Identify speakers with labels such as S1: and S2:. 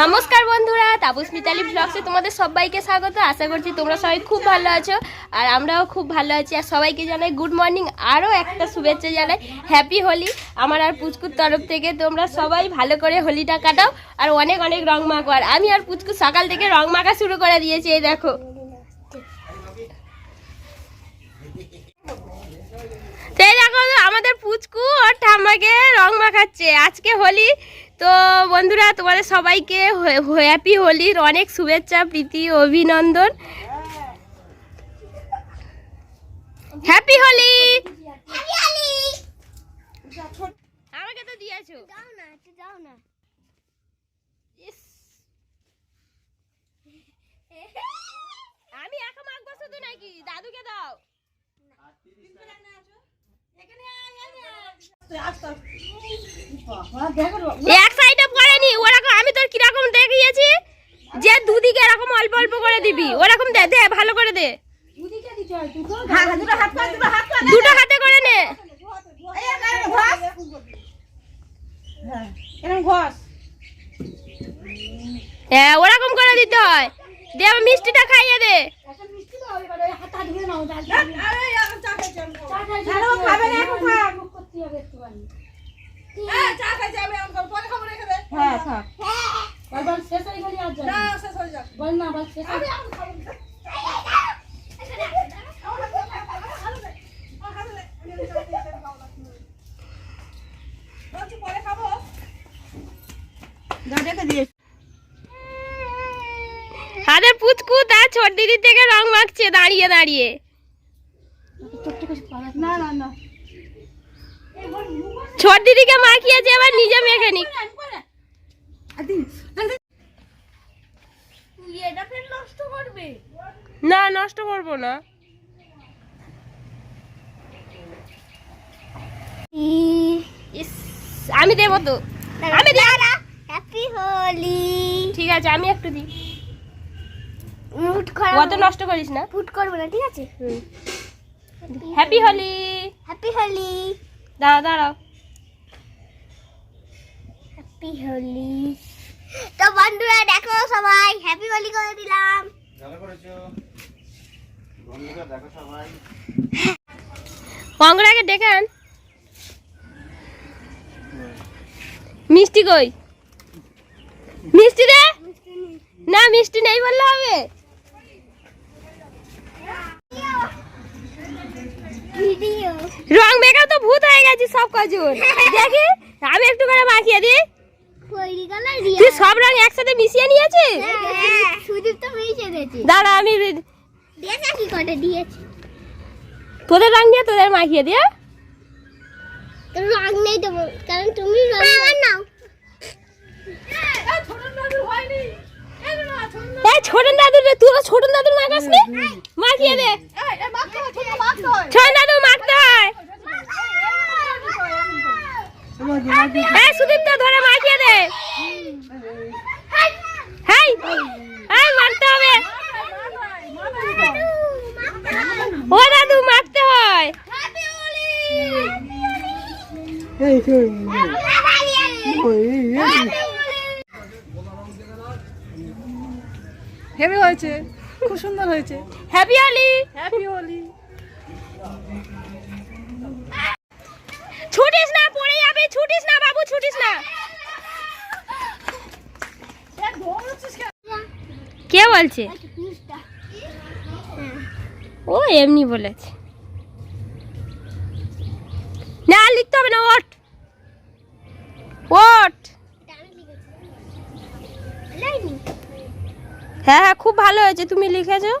S1: নমস্কার বন্ধুরা, তাপস মিতালি ব্লগসে তোমাদের সবাইকে স্বাগত। আশা করছি তোমরা সবাই খুব ভালো আছো আর আমরাও খুব ভালো আছি। আর সবাইকে জানাই গুড মর্নিং আরও একটা শুভেচ্ছা জানাই। হ্যাপি হোলি আমার আর পুচকুর তরফ থেকে তোমরা সবাই ভালো করে হোলিটা কাটাও। আর অনেক অনেক রং মাখো। আর আমি আর পুচকু সকাল থেকে রং মাখা শুরু করে দিয়েছি, এই দেখো। দেখো, আমাদের পুচকু ওর ঠাম্মাকে রং মাখাচ্ছে। আজকে হোলি তো বন্ধুরা, তোমাদের সবাইকে হ্যাপি হোলির অনেক শুভেচ্ছা, প্রীতি, অভিনন্দন। হ্যাপি হোলি আমাকে তো দিয়েছ। ইস। আমি এক সাইডে পড়েনি ওরকম আমি তোর কীরকম দেখিয়েছি? যে দুদিকে এরকম অল্প অল্প করে দিবি ওরকম দে দে ভালো করে দে। দুটো হাতে করে নে। হ্যাঁ ওরকম করে দিতে হয়। দে আমার মিষ্টিটা খাইয়ে দে।
S2: হ্যাঁ থাক। বল না বল শেষ
S1: আরে পুচকু তার ছোট দিদির থেকে রং মাখছে দাঁড়িয়ে দাঁড়িয়ে।
S2: না না না।
S1: ছোট দিদিকে মাখিয়েছে আবার নিজে মেখে নিক। না নষ্ট করব না। আমি দেবো তো। আমি
S3: হ্যাপি হোলি।
S1: ঠিক আছে আমি একটু দিই।
S3: মুড খারাপ
S1: অত নষ্ট করিস না।
S3: ফুট করব না ঠিক আছে?
S1: হ্যাপি হোলি।
S3: হ্যাপি হোলি।
S1: দাঁড়াও দাঁড়াও।
S3: হ্যাপি হোলি তো বন্ধুরা দেখো সবাই হ্যাপি হোলি করে দিলাম।
S4: ভালো করেছ? বন্ধুরা দেখো সবাই।
S1: কংগ্রাকে ডেকে আন। মিষ্টি কই? মিষ্টি রে? না মিষ্টি নেই বললে হবে।
S3: ভিডিও।
S1: রং মেকআপ তো ভূত হয়ে গেছে সব কজন। দেখি আমি একটু করে মাখিয়ে দিই। তুই সব রং একসাথে মিশিয়ে নিয়েছিস?
S3: হ্যাঁ সুদীপ তো মিশে গেছে।
S1: দাঁড়া আমি
S3: দিয়েছে কি কটা দিয়েছে?
S1: তোদের রং দিয়ে তোদের মাখিয়ে দিয়ে?
S3: তোর রং নেই তো কারণ তুমি রং আমার নাও।
S1: এই ছোট দাদু রে তুই ছোট দাদুর মাখাস নি মাখিয়ে দে ছোট দাদু মাখতে হয় এই সুদীপ তো ধরে মাখিয়ে দে। হাই হাই মারতে হবে। ও দাদু মারতে হয়।
S2: হেভি হয়েছে। খুব সুন্দর হয়েছে।
S1: হ্যাপি হোলি
S2: হ্যাপি হোলি
S1: ছুটিস না পড়ে ছুটিস না, বাবু, ছুটিস না। কে বলছে? ও এমনি বলেছে। না, লিখতে হবে না ওট ওট হ্যাঁ হ্যাঁ খুব ভালো হয়েছে, তুমি লিখেছো?